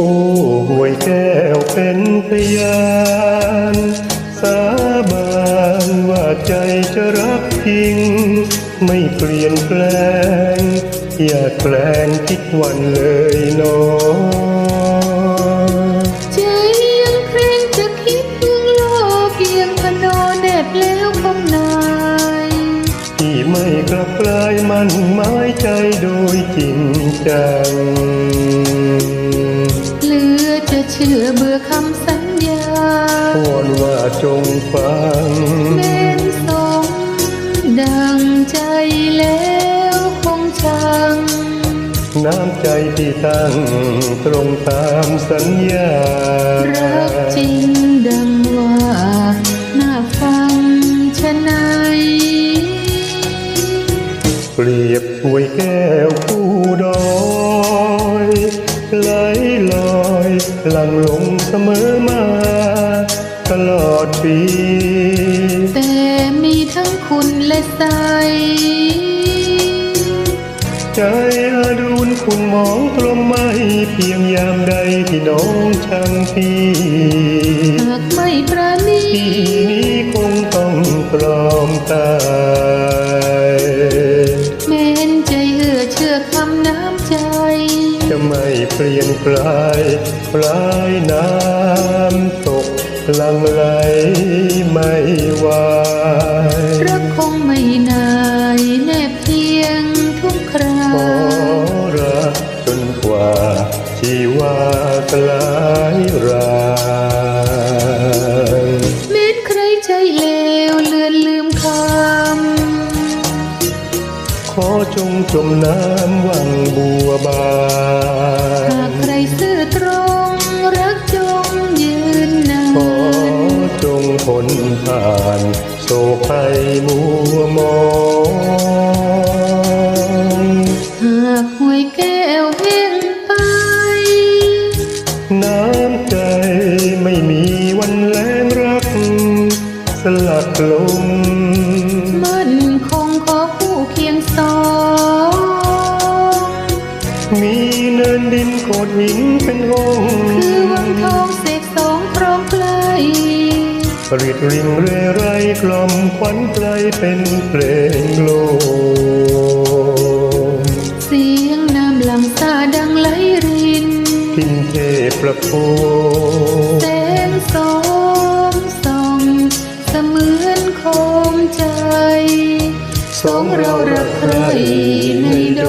อ้ห่วยแก้วเป็นพยานสาบานว่าใจจะรักจริง ไม่เปลี่ยนแปลง อย่าแกล้งคิดวันเลยเน้องใจยังเคร่งจะคิดเพื่อโลกเพียงพนอแนบแล้วคำนายที่ไม่กลับกลายมันหมายใจโดยจริงจังเหลือจะ เชื่อเบื่อคำสัญญาวอนว่าจงฟังเม้นสมดังใจแล้วคงชัง น้ำใจที่ตั้งตรงตามสัญญา รักจริงดังว่า น่าฟังชนา หลังลงเสมอมา ตลอดปี แต่มีทั้งคุณและใส ใจอาดูนคุณมองกลมไม่เพียงยามใดที่น้องช่างพี่หากไม่ประนีที่นี้คงต้องปลอมตายเม้นใจเอื้อเชื่อคำน้ำใจ จะไม่เปลี่ยนกลาย ปลายน้ำตกหลังไหลไม่ไหวรักคงไม่นายแนบเพียงทุกคราขอรักจนกว่าชีวากลายรางเม้นใครใจเลวเลือนลืมคขอจงจมน้ำวังบัวบาำหากน จงพ้นผ่านโศกภัยมัวมองหากหวยแก้วเห็นไป น้ำใจไม่มีวันแล้งรัก สลักลงมันคงขอคู่เคียงสองมีเนินดินโขดหินเป็นห้อง ริดริงเรไรกล่อมควันไกลเป็นเพลงโลมเสียงน้ำหลังสาดังไหลรินพินเทพประโคแสงสมส่องเสมือนโคมใจ สองเรารักใครในด